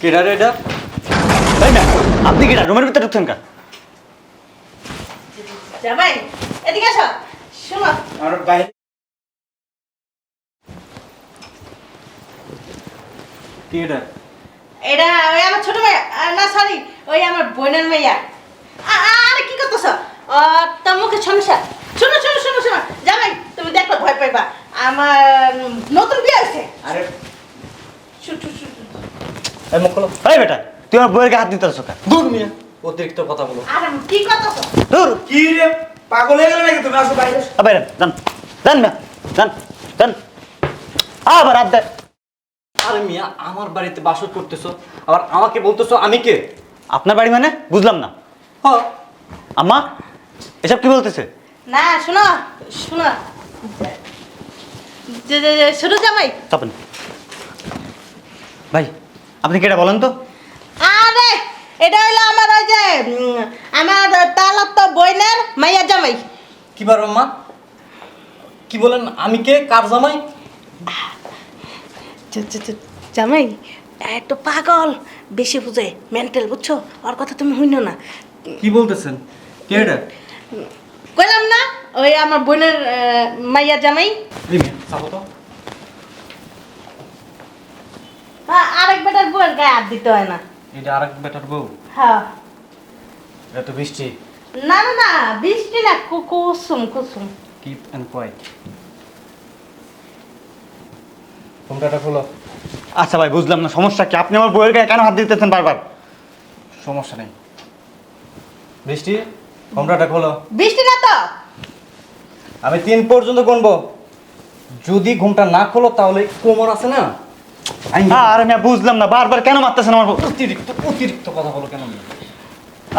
কেডা রে এটা? তাই না আপনি কেডা রুমের ভিতরে ঢুকছেন কা জামাই এদিকে আসো। শোনো। আর বাইরে কি এটা? এটা ওই আমার ছোট মেয়ে না সরি ওই আমার বোনের মেয়া আরে কি করতেছ? তোর মুখে সমস্যা। শোনো শোনো শোনো শোনো। জামাই তুমি দেখো ভয় পাইবা। আমার নতুন বিয়ে হয়েছে। আরে শু। এই মুখ খোলো। এই বেটা তুই আমার বইয়ের গায়ে হাত দিতে আসো দূর মিয়া অতিরিক্ত কথা বলো। আরে কি করতেছ দূর। কি রে পাগল হয়ে গেল নাকি তুমি? আসো বাইরে আসো। আ বাইরে যান যান মিয়া যান যান। আবার হাত দেয় আরে মিয়া আমার বাড়িতে বাসর করতেছো আবার আমাকে বলতেছো আমি কে? আপনার বাড়ি মানে? বুঝলাম না। হ। আম্মা এসব কি বলতেছে? না শোনো শোনো। জামাই। ভাই আপনি কেটা বলেন তো? আরে এটা হইল আমার ওই যে উম, আমার তালার তো বোনের মাইয়া জামাই। কি বার আম্মা কি বলেন আমি কে? কার জামাই? জামাই একটু পাগল। বেশি বুঝে মেন্টাল বুঝছ? ওর কথা তুমি হইনো না। কি বলতেছেন? কে এটা? কইলাম না ওই আমার বোনের আহ, মাইয়া জামাই। রিমিয়া চাপো তো হ্যাঁ আরেক বেটার বউয়ের গায়ে হাত দিতে হয় না। এটা আরেক বেটার বউ? হ্যাঁ। এটা তো বৃষ্টি? না না না বৃষ্টি না Kusum Kusum. Keep and quiet ফোনটা খোলো। আচ্ছা ভাই বুঝলাম না সমস্যা কি? আপনি আমার বইয়ের গায়ে কেন হাত দিতেছেন বারবার? সমস্যা নেই। বৃষ্টি? ফোনটা খোলো। বৃষ্টি না তো? আমি তিন পর্যন্ত গুনবো। যদি ঘুমটা না খোলো তাহলে কোমর আছে না? আরে মিয়া বুঝলাম না বারবার কেন মারতেছেন আমার অতিরিক্ত অতিরিক্ত কথা বলো কেন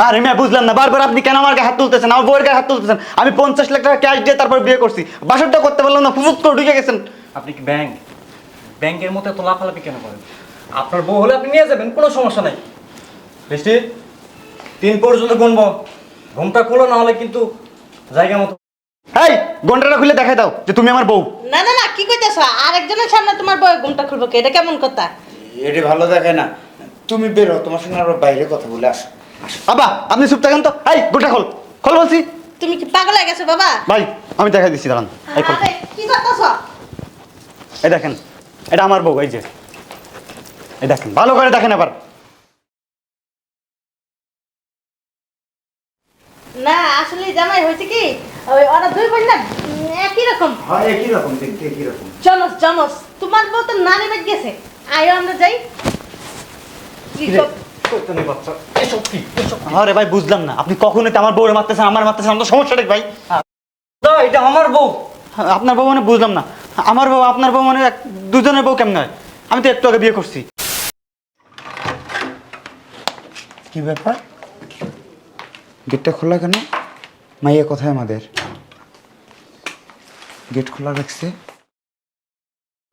আরে মিয়া বুঝলাম না বারবার আপনি কেন আমার গায়ে হাত তুলতেছেন? আমার বউয়ের গায়ে হাত তুলতেছেন। আমি পঞ্চাশ লাখ টাকা ক্যাশ দিয়ে তারপর বিয়ে করছি। বাসরটা করতে পারলাম না ফুফুত করে ঢুকে গেছেন। আপনি কি ব্যাংক ব্যাংকের মতো এত লাফালাফি কেন করেন? আপনার বউ হলে আপনি নিয়ে যাবেন কোনো সমস্যা নাই। বৃষ্টি তিন পর্যন্ত গুনবো ঘুমটা খোলো না হলে কিন্তু জায়গা মতো এই ঘন্টাটা খুলে দেখাই দাও যে তুমি আমার বউ। না না না কি কইতেছো? আরেকজনের সামনে তোমার বউ ঘুমটা খুলবো কি? এটা কেমন কথা? এটা ভালো দেখায় না। তুমি বেরো তোমার সঙ্গে আরও বাইরে কথা বলে আসো। আবা আপনি চুপ থাকেন তো। এই গোটা খোল। খোল বলছি। তুমি কি পাগল হয়ে গেছো বাবা? ভাই আমি দেখাই দিচ্ছি দাঁড়ান। এই খোল। কি করতেছো? এই দেখেন এটা আমার বউ এই যে। এই দেখেন ভালো করে দেখেন আবার না আসলে জামাই হয়েছে কি ওই ওরা দুই বোন না একই রকম। হয় একই রকম দেখতে একই রকম। জনস জনস তোমার বউ তো নানি বাদ গেছে আয়ো আমরা যাই। আরে ভাই বুঝলাম না। আপনি আমার বউরে মারতেছেন আমার মারতেছেন আমার সমস্যাটা কি ভাই? এটা আমার বউ। আপনার বউ মানে বুঝলাম না। আমার বউ আপনার বউ মানে দুজনের বউ কেমন হয়? আমি তো একটু আগে বিয়ে করছি। কি ব্যাপার? গেটটা খোলা কেন? মাইয়া কোথায় আমাদের? গেট খোলা রাখছে।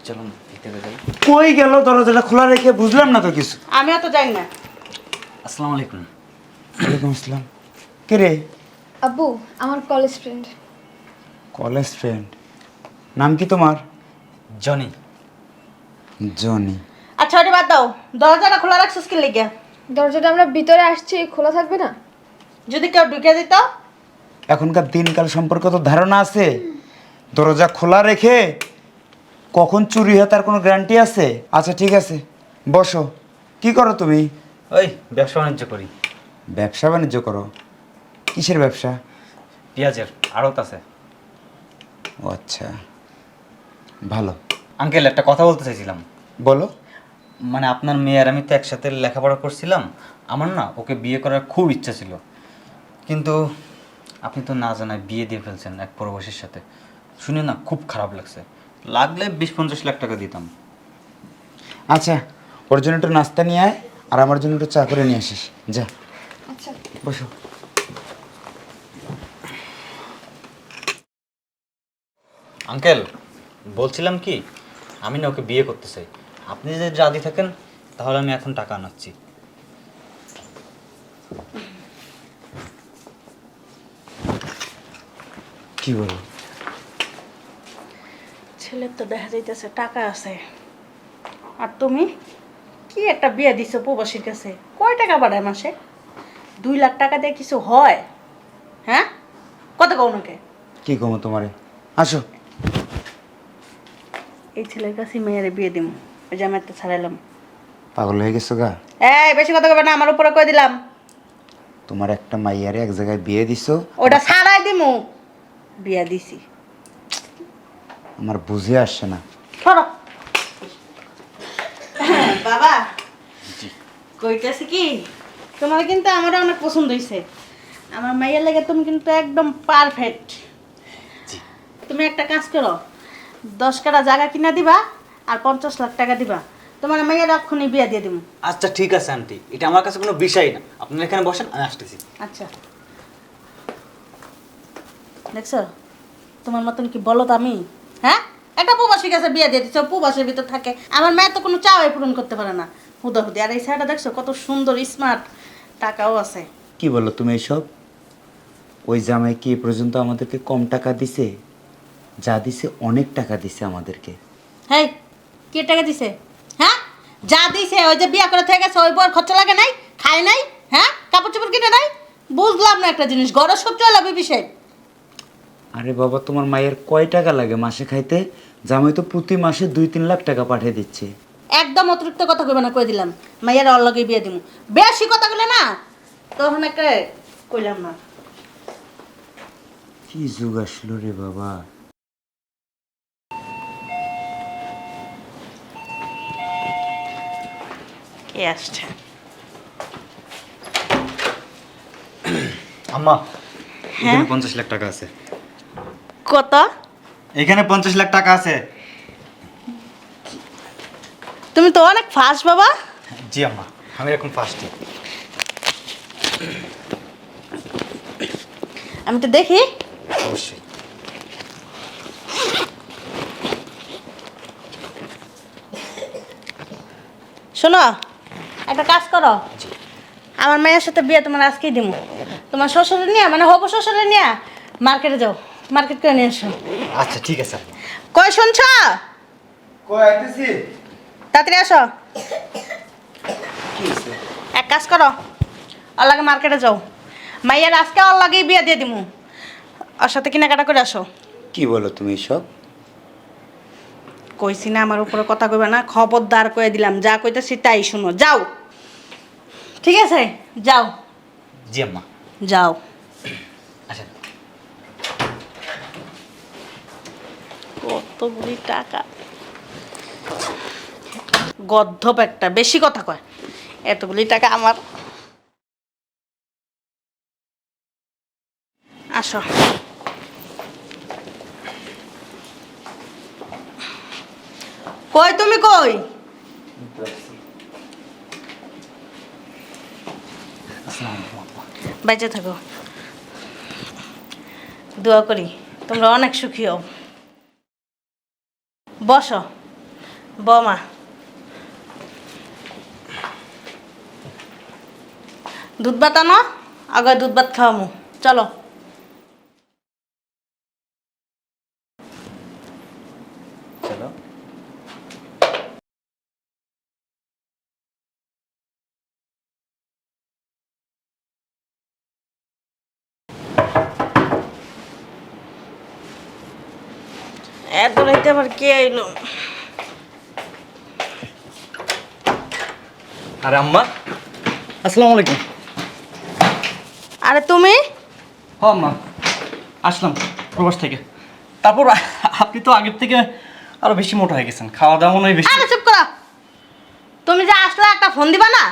চলুন ভিতরে যাই। কই গেল দরজাটা খোলা রেখে? বুঝলাম না তো কিছু। আমিও তো জানি না। আসসালামু আলাইকুম। ওয়ালাইকুম আসসালাম। কে রে? আব্বু আমার কলেজ ফ্রেন্ড কলেজ ফ্রেন্ড নাম কি তোমার? জনি। জনি। আচ্ছা ওটা বাদ দাও। দরজাটা খোলা রাখছিস কি লেগে? দরজাটা আমরা ভিতরে আসছি খোলা থাকবে না? যদি কেউ ঢুকে দিত? এখনকার দিনকাল সম্পর্কে তো ধারণা আছে। দরজা খোলা রেখে কখন চুরি হয় তার কোনো গ্যারান্টি আছে? আচ্ছা ঠিক আছে বসো। কি করো তুমি? ওই ব্যবসা বাণিজ্য করি। ব্যবসা বাণিজ্য করো? কিসের ব্যবসা? পেঁয়াজের আড়ত আছে। ও আচ্ছা ভালো। আঙ্কেল একটা কথা বলতে চাইছিলাম। বলো। মানে আপনার মেয়ে আর আমি তো একসাথে লেখাপড়া করছিলাম। আমার না ওকে বিয়ে করার খুব ইচ্ছা ছিল। কিন্তু আপনি তো না জানায় বিয়ে দিয়ে ফেলছেন এক পরবশীর সাথে। শুনে না খুব খারাপ লাগছে। লাগলে বিশ পঞ্চাশ লাখ টাকা দিতাম। আচ্ছা ওর জন্য একটু নাস্তা নিয়ে আয় আর আমার জন্য একটু চা করে নিয়ে আসিস। যা। আচ্ছা। বসো। আঙ্কেল বলছিলাম কি আমি না ওকে বিয়ে করতে চাই। আপনি যদি রাজি থাকেন তাহলে আমি এখন টাকা আনাচ্ছি। কি বলো? ছেলের তো দেখা যাইতেছে টাকা আছে। আর তুমি? কি একটা বিয়ে দিছো প্রবাসীর কাছে? কয় টাকা বাড়ায় মাসে? দুই লাখ টাকা দিয়ে কিছু হয়? হ্যাঁ? কত কও নাকি কি? কমো তোমারে? আসো। এই ছেলের কাছে মেয়েরে বিয়ে দিম। ওই আমি একটা ছাড়াইলাম। পাগল হয়ে গেছো গা? এই বেশি কথা কবে না আমার উপরে কই দিলাম? তোমার একটা মাইয়ারে এক জায়গায় বিয়ে দিছো। ওটা ছাড়াই দিমু। বিয়া দিছি। আমার বুঝে আসছে না। সরো। বাবা। কইতেছি কি? তোমার কিন্তু আমার অনেক পছন্দ হয়েছে আমার মাইয়ের লাগে তুমি কিন্তু একদম পারফেক্ট তুমি একটা কাজ করো দশ কাটা জায়গা কিনা দিবা আর পঞ্চাশ লাখ টাকা দিবা। তোমার মাইয়ের এক্ষুনি বিয়া দিয়ে দিব আচ্ছা ঠিক আছে আন্টি। এটা আমার কাছে কোনো বিষয় না। আপনারা এখানে বসেন আমি আসতেছি। আচ্ছা। দেখছ? তোমার মতন কি বলো তো আমি? হ্যাঁ? একটা প্রবাসী কাছে বিয়ে দিয়ে দিচ্ছ প্রবাসের ভিতর থাকে। আমার মেয়ে তো কোনো চাওয়াই পূরণ করতে পারে না। হুদা হুদি। আর এই ছেলেটা দেখছ কত সুন্দর স্মার্ট টাকাও আছে। কি বলো তুমি এসব? ওই জামাই কি এ পর্যন্ত আমাদেরকে কম টাকা দিছে? যা দিছে অনেক টাকা দিছে আমাদেরকে। হ্যাঁ কে টাকা দিছে? হ্যাঁ? যা দিছে ওই যে বিয়ে করে থেকে গেছে ওই বউর খরচা লাগে নাই খায় নাই হ্যাঁ? কাপড় চোপড় কিনে নাই? বুঝলাম না একটা জিনিস। গড় সহ্য হলো বিষয় আরে বাবা তোমার মায়ের কয় টাকা লাগে মাসে খাইতে? জামাই তো প্রতি মাসে দুই তিন লাখ টাকা পাঠিয়ে দিচ্ছে। একদম অতিরিক্ত কথা কইবে না কই দিলাম। মাইয়ার অল্লগে বিয়ে দিমু। বেশি কথা কইলে না তখন একটা কইলাম না। কি যুগ আসলো রে বাবা। কে আসছে? আম্মা হ্যাঁ? এখানে পঞ্চাশ লাখ টাকা আছে। কত? এখানে পঞ্চাশ লাখ টাকা আছে। তুমি তো অনেক ফাস্ট বাবা। জি আম্মা। আমি এখন ফার্স্টে আমি তো দেখি। অবশ্যই। শোনো একটা কাজ করো। আমার মেয়ের সাথে বিয়ে তোমার আজকেই দিমু। তোমার শ্বশুরে নিয়ে মানে হবু শ্বশুরে নিয়ে মার্কেটে যাও। মার্কেট করে নিয়ে এসো আচ্ছা ঠিক আছে। কই শুনছ? তাড়াতাড়ি আসো। এক কাজ করো ওর লাগে মার্কেটে যাও। মাইয়ার আজকে ওর লাগেই বিয়ে দিয়ে দিমু। ওর সাথে কেনাকাটা করে আসো। কি বলো তুমি সব কইছি না আমার উপরে কথা কইবে না খবরদার কয়ে দিলাম। যা কইতেছি তাই শুনো। যাও। ঠিক আছে? যাও। জি আম্মা। যাও। আচ্ছা কতগুলি টাকা? গদ্ধপ একটা বেশি কথা কয়। এতগুলি টাকা আমার। আসো। কই তুমি কই? বেঁচে থাকো। দোয়া করি তোমরা অনেক সুখী হও। বসো। বমা। দুধ ভাত আনো আগে দুধ ভাত খাওয়ামু। চলো এত রাইতে আবার কে আইলো? আরে আম্মা। আসসালামু আলাইকুম। আরে তুমি? হ আম্মা আসলাম প্রবাস থেকে। তারপর আপনি তো আগের থেকে আরও বেশি মোটা হয়ে গেছেন খাওয়া দাওয়া মনে হয় বেশি। আরে চুপ করো। তুমি যে আসলে একটা ফোন দিবা না?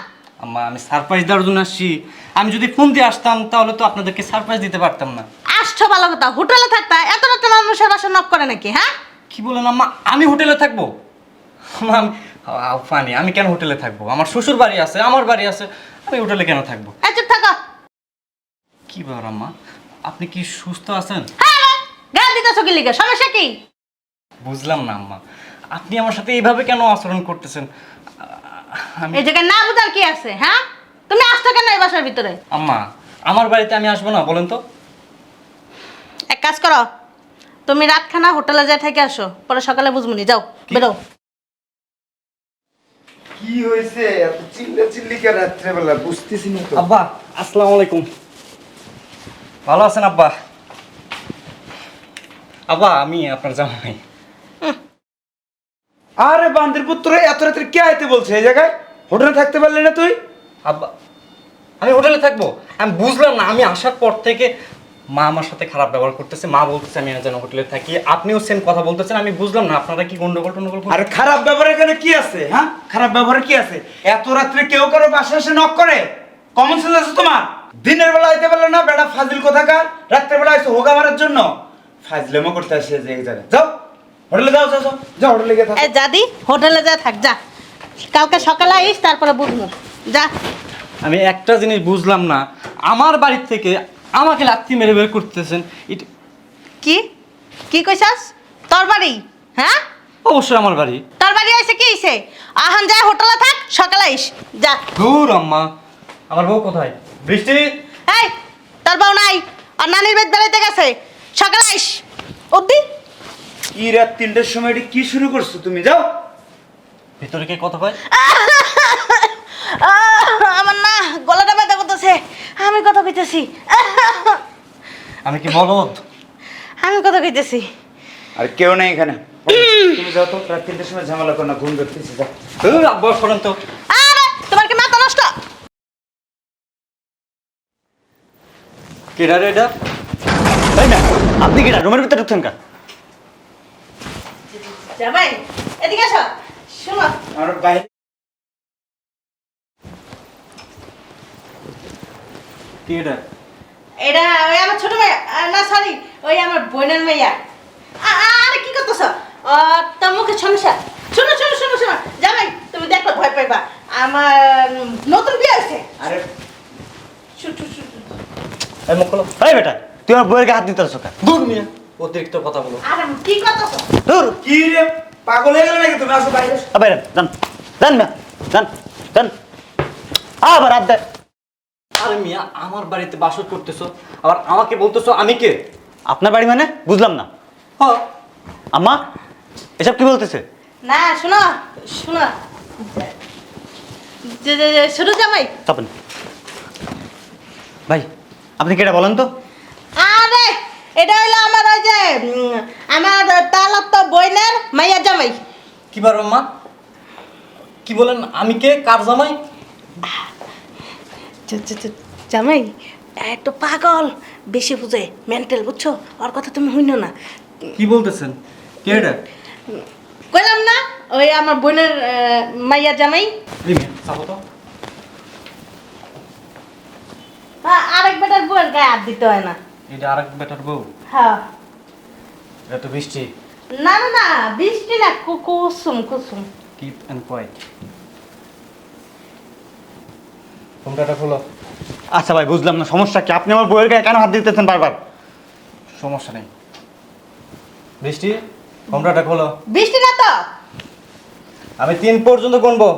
আম্মা আমি সারপ্রাইজ দেওয়ার জন্য আসছি। আমি যদি ফোন দিয়ে আসতাম তাহলে তো আপনাদেরকে সারপ্রাইজ দিতে পারতাম না। আসছো ভালো কথা হোটেলে থাকতা এত রাতে মানুষের বাসা নক করে নাকি হ্যাঁ? কি বলেন আম্মা? আমি হোটেলে থাকব? ফানি আমি কেন হোটেলে থাকব? আমার শ্বশুর বাড়ি আছে আমার বাড়ি আছে আমি হোটেলে কেন থাকব? চুপ থাকো। কি ব্যাপার আম্মা? আপনি কি সুস্থ আছেন? হ্যাঁ দিতেছো কি লিগে? সমস্যা কি? বুঝলাম না আম্মা। আপনি আমার সাথে এইভাবে কেন আচরণ করতেছেন? আমি এই জায়গায় না বুঝার কি আছে হ্যাঁ? তুমি আসছো কেন এই বাসার ভিতরে? আম্মা আমার বাড়িতে আমি আসব না বলেন তো। এক কাজ করো তুমি রাতখানা হোটেলে যাই থেকে আসো পরে সকালে বুঝবনি যাও বেরো। কি হয়েছে? এত চিল্লা চিল্লি কে রাত্রেবেলা? বুঝতেছি না তো। আব্বা আসসালামু আলাইকুম। ভালো আছেন আব্বা? আব্বা আমি আপনার জামাই। আরে বান্দির পুত্র এত রাত্রে কে আইতে বলছে এই জায়গায়? হোটেলে থাকতে পারলি না তুই? আব্বা আমি হোটেলে থাকব। আমি বুঝলাম না আমি আসার পর থেকে মা আমার সাথে খারাপ ব্যবহার করতেছে মা বলতেছে আমি যেন হোটেলে থাকি। আপনিও সেম কথা বলতেছেন আমি বুঝলাম না আপনারা কি গন্ডগোল টন্ডগোল আর খারাপ ব্যবহার এখানে কি আছে হ্যাঁ? খারাপ ব্যবহার কি আছে? এত রাত্রে কেউ কারও বাসা এসে নক করে? কমন সেন্স আছে তোমার? দিনের বেলা আইতে পারলে না বেটা ফাজিল কোথাকার? রাত্রে বেলা আইসো হোগা মারার জন্য? ফাজলেমো করতে আসে যে এক যাও হোটেলে যাও যাও যাও। হোটেলে গিয়ে থাক। এই জাদি হোটেলে যা থাক যা। কালকে সকালে আইস তারপরে বুঝব। যা। আমি একটা জিনিস বুঝলাম না আমার বাড়ির থেকে আমাকে লাত্তি মেরে বের করতেছেন। এটা কি? কি কইছাস? তোর বাড়ি? হ্যাঁ? অবশ্যই আমার বাড়ি। তোর বাড়ি আইসে কি হইছে? আহান যা হোটেলে থাক সকালে আইস। যা। দূর আম্মা। আমার বউ কোথায়? বৃষ্টি? এই তোর বউ নাই আর নানির বেদ বেড়াইতে গেছে। সকালে আইস। অব্দি? কি রাত তিনটের সময় এটি কি শুরু করছ তুমি? যাও। ভিতরে কে কথা কয়? আমার না গলাটা ব্যথা করতেছে। আমি কথা কইতেছি। আমি কি বলদ আমি কথা কইতেছি। আর কেউ নেই এখানে। তুমি যাও তো রাত তিনটের সময় ঝামেলা করো না ঘুম ধরতেছি যাও দূর আব্বা শোনেন তো। আরে তোমার কি মাথা নষ্ট? কেডা রে এটা? তাই না আপনি কি না রুমের ভিতরে ঢুকছেন কেন? জামাই এদিকে আসো। শোনো। আর বাইরে কি এটা এটা ওই আমার ছোট মেয়ে না সরি ওই আমার বোনের মেয়া আরে কি করতেছ? তোর মুখে সমস্যা। শোনো শোনো শোনো শোনো। জামাই তুমি দেখো ভয় পাইবা। আমার নতুন বিয়ে হয়েছে। আরে। শু- শু- শু- শু। এই মুখ খোলো। এই বেটা তুই আমার বইয়ের হাত দিতে আসো দূর মিয়া। অতিরিক্ত কথা বলো। আরে কি করতেছ? দূর। কি রে পাগল হয়ে গেলে নাকি তুমি? আসো বাইরে। বাইরে। যান। যান মিয়া। যান। যান। আবার হাত দেয় আরে মিয়া আমার বাড়িতে বাসর করতেছো আবার আমাকে বলতেছো আমি কে? আপনার বাড়ি মানে? বুঝলাম না। হ্যাঁ আম্মা এসব কি বলতেছে? না শোনো শোনো। যে যে যে, ছোট জামাই। তপন ভাই আপনি কি এটা বলেন তো? আরে এটা হইল আমার ওই যে উম, আমার তালার তো বোনের মাইয়া জামাই। কি বার মা কি বলেন আমি কে? কার জামাই? জামাই একটু পাগল। বেশি বুঝে মেন্টাল বুঝছ? ওর কথা তুমি হইনো না। কি বলতেছেন? কে এটা? কইলাম না ওই আমার বোনের মাইয়া জামাই। হ্যাঁ আরেক বেটার বউয়ের গায়ে হাত দিতে হয় না। এটা আরেক বেটার বউ? হ্যাঁ। এটা তো বৃষ্টি। না না না বৃষ্টি না Kusum Kusum. Keep and quiet. ঘুমটাটা খোলো। আচ্ছা ভাই বুঝলাম না সমস্যা কি? আপনি আমার বইয়ের গায়ে কেন হাত দিতেছেন বারবার? সমস্যা নেই। বৃষ্টি ঘুমটাটা খোলো। বৃষ্টি না তো? আমি তিন পর্যন্ত গুনবো।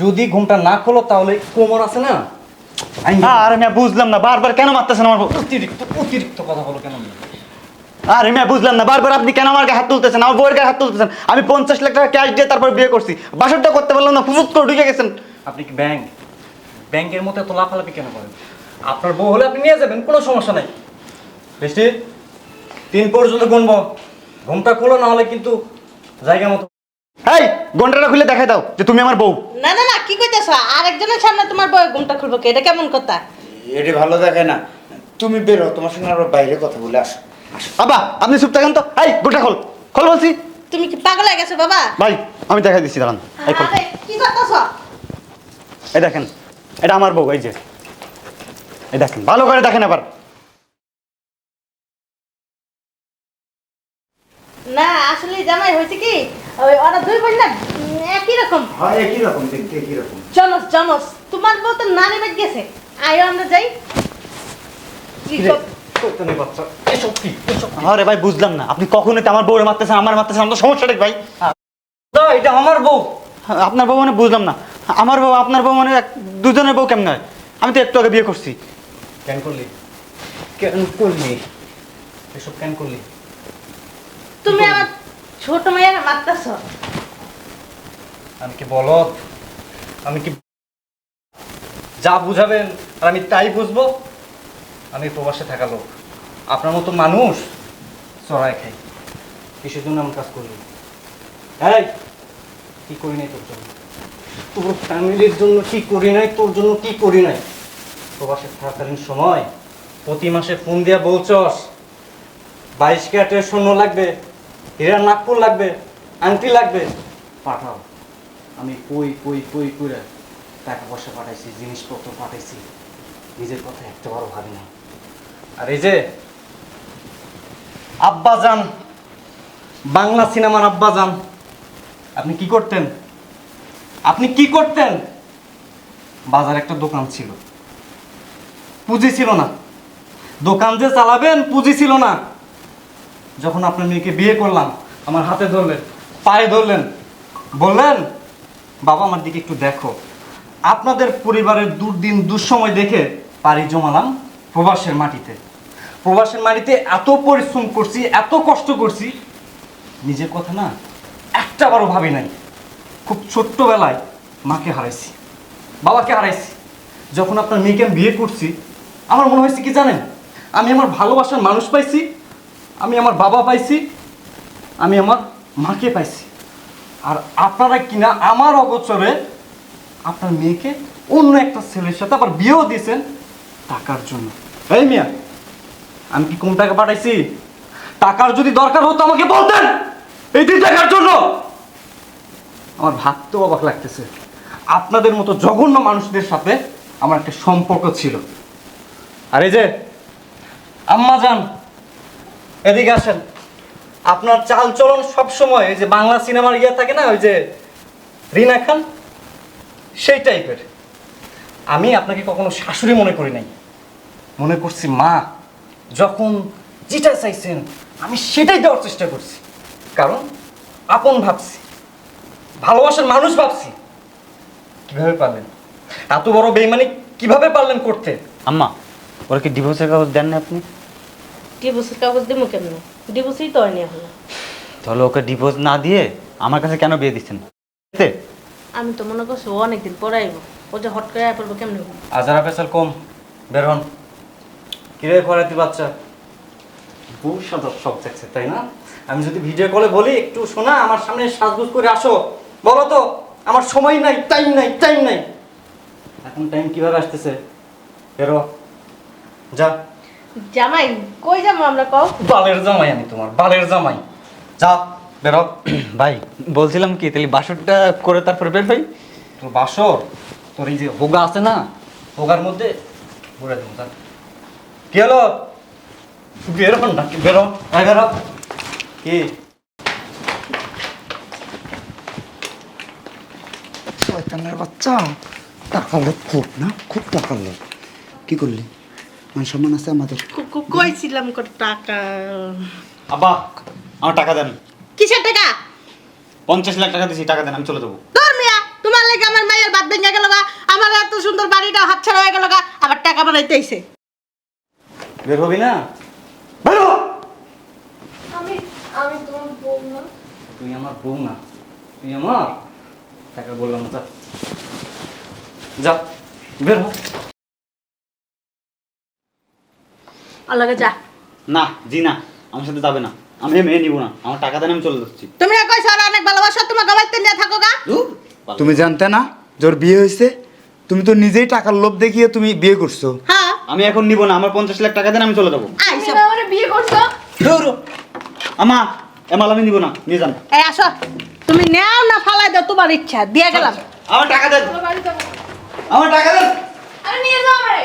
যদি ঘুমটা না খোলো তাহলে কোমর আছে না? আরে মিয়া বুঝলাম না বারবার কেন মারতেছেন আমার? অতিরিক্ত অতিরিক্ত কথা বলো কেন? আরে মিয়া বুঝলাম না বারবার আপনি কেন আমার গায়ে হাত তুলতেছেন? আমার বইয়ের গায়ে হাত তুলতেছেন। আমি পঞ্চাশ লাখ টাকা ক্যাশ দিয়ে তারপর বিয়ে করছি। বাসরটা করতে পারলাম না ফুফুত করে ঢুকে গেছেন। আপনি কি ব্যাংক ব্যাংকের মতো এত লাফালাফি কেন করেন? আপনার বউ হলে আপনি নিয়ে যাবেন কোনো সমস্যা নাই। বৃষ্টি তিন পর্যন্ত গুনবো। ঘুমটা খোলো না হলে কিন্তু জায়গা মতো এই ঘন্টাটা খুলে দেখাই দাও যে তুমি আমার বউ। না না না কি কইতেছো? আরেকজনের সামনে তোমার বউ ঘুমটা খুলবো কি? এটা কেমন কথা? এটি ভালো দেখায় না। তুমি বেরো তোমার সঙ্গে আরও বাইরে কথা বলে আসো। বাবা আপনি চুপ থাকেন তো। এই গোটা খোল। খোল বলছি। তুমি কি পাগল হয়ে গেছো বাবা? ভাই আমি দেখাই দিচ্ছি দাঁড়ান। এই খোল। কি করতেছো? এই দেখেন। এটা আমার বউ এই যে। এই দেখেন ভালো করে দেখেন আবার না আসলে জামাই হয়েছে কি ওই ওরা দুই বোন না একই রকম। হয় একই রকম দেখতে একই রকম। জনস জনস তোমার বউ তো নানি গেছে। আয়ো আমরা যাই? আরে ভাই বুঝলাম না। আপনি কখনোই তো আমার বউরে মারতেছেন আমার মারতেছেন আমার তো সমস্যাটা ভাই। এটা আমার বউ। আপনার বউ মানে বুঝলাম না। আমার বউ আপনার বউ মানে এক- দুজনের বউ কেমন হয়? আমি তো একটু আগে বিয়ে করছি। কেন করলি? কেন করলি? এসব কেন করলি? তুমি আমার ছোট মেয়ের মারতেছ। আমি কি বলত আমি কি যা বুঝাবেন আর আমি তাই বুঝব? আমি প্রবাসে থাকা লোক। আপনার মতো মানুষ চড়াই খাই। কিসের জন্য এমন কাজ করলি? এই কি করি নাই তোর জন্য? তোর ফ্যামিলির জন্য কি করি নাই, তোর জন্য কি করি নাই? প্রবাসে থাকাকালীন সময়, প্রতি মাসে ফোন দিয়া বলছস, বাইশ ক্যারেটের স্বর্ণ লাগবে হীরার নাগপুর লাগবে, আংটি লাগবে। পাঠাও। আমি কই কই কই করে টাকা পয়সা পাঠাইছি, জিনিসপত্র পাঠাইছি। নিজের কথা একটা বড় ভাবি না আর এই যে আব্বা যান বাংলা সিনেমার আব্বা যান আপনি কি করতেন? আপনি কি করতেন? বাজার একটা দোকান ছিল। পুঁজি ছিল না। দোকান যে চালাবেন, পুঁজি ছিল না। যখন আপনার মেয়েকে বিয়ে করলাম, আমার হাতে ধরলেন, পায়ে ধরলেন, বললেন, বাবা, আমার দিকে একটু দেখো। আপনাদের পরিবারের দুর্দিন, দুঃসময় দেখে পাড়ি জমালাম প্রবাসের মাটিতে। প্রবাসের মাটিতে এত পরিশ্রম করছি, এত কষ্ট করছি, নিজের কথা না, একটা বারও ভাবি নাই। খুব ছোট্টবেলায় মাকে হারাইছি, বাবাকে হারাইছি। যখন আপনার মেয়েকে আমি বিয়ে করছি, আমার মনে হয়েছে কি জানেন? আমি আমার ভালোবাসার মানুষ পাইছি, আমি আমার বাবা পাইছি, আমি আমার মাকে পাইছি। আর আপনারা কিনা আমার অগোচরে আপনার মেয়েকে অন্য একটা ছেলের সাথে আবার বিয়েও দিয়েছেন টাকার জন্য। এই মিয়া, আমি কি কম টাকা পাঠাইছি? টাকার যদি দরকার হতো আমাকে বলতেন। এই টাকার জন্য। আমার ভাবতেও অবাক লাগতেছে। আপনাদের মতো জঘন্য মানুষদের সাথে আমার একটা সম্পর্ক ছিল। আর এই যে, আম্মা যান, এদিকে আসেন। আপনার চাল চলন সবসময় এই যে বাংলা সিনেমার ইয়ে থাকে না, ওই যে রিনা খান, সেই টাইপের। আমি আপনাকে কখনো শাশুড়ি মনে করি নাই। মনে করছি মা, যখন যেটা চাইছেন, আমি সেটাই দেওয়ার চেষ্টা করছি। কারণ, আপন ভাবছি। ভালোবাসার মানুষ ভাবছি। কীভাবে পারলেন? এত বড় বেইমানি কীভাবে পারলেন করতে? আম্মা ওরা কি ডিভোর্সের কাগজ দেন না আপনি? ডিভোর্সের কাগজ দিব কেমন ডিভোর্সই তো হয়নি এখন। তাহলে ওকে ডিভোর্স না দিয়ে আমার কাছে কেন বিয়ে দিচ্ছেন? আমি তো মনে করছি ও অনেকদিন পরে আইব। ও যে হট করে পড়ব কেমন আজারা পেশাল কম বের হন। কিরে ফরাতি বাচ্চা? বউ সাদা সব দেখছে তাই না? আমি যদি ভিডিও কলে বলি একটু শোনা আমার সামনে সাজগুজ করে আসো। বলো তো আমার সময় নাই টাইম নাই টাইম নাই। এখন টাইম কীভাবে আসতেছে? বেরো। যা। জামাই কই যাব আমরা কও? বালের জামাই আমি তোমার বালের জামাই। যা বেরো। ভাই বলছিলাম কি তাহলে বাসরটা করে তারপরে বের ভাই তোর বাসর? তোর এই যে হোগা আছে না হোগার মধ্যে ঘুরে দেবো যা। কি হলো? বেরো না বেরো। আয় বেরো। কি? শয়তানের বাচ্চা টাকার লোক খুব না? খুব টাকার লোক কি করলি? মান সম্মান আছে আমাদের? কইছিলাম কত টাকা। আব্বা আমার টাকা দেন। কিসের টাকা? পঞ্চাশ লাখ টাকা দিছি টাকা দেন আমি চলে যাব। মিয়া তোমার লাগে আমার মায়ের বাদ ভেঙে গেল গা। আমার এত সুন্দর বাড়িটা হাতছাড়া হয়ে গেল গা। আবার টাকা বানাইতে আইছে। বের হবি না? বেরো আমি আমি তোমার বউ না। তুই আমার বউ না। তুই আমার তাকে বললাম যা। যা বের হ। আল্লাহকে যা। না জি না আমার সাথে যাবে না। আমি মেয়ে নিব না আমার টাকা দেন আমি চলে যাচ্ছি। তুমি কইছো আর অনেক ভালোবাসা তোমার গবাইতে নিয়ে থাকো গা। তুমি জানতে না তোর বিয়ে হয়েছে তুমি তো নিজেই টাকার লোভ দেখিয়ে তুমি বিয়ে করছ। হ্যাঁ। আমি এখন নিব না আমার পঞ্চাশ লাখ টাকা দেন আমি চলে যাব। বিয়ে করছ? আমা এমাল আমি নিব না নিয়ে যান। এই আসো। নেও না ফালাই দাও তোমার ইচ্ছা। দিয়ে গেলাম। আমার টাকা দেন। আমার টাকা দেন। আরে নিয়ে যাও আমারে।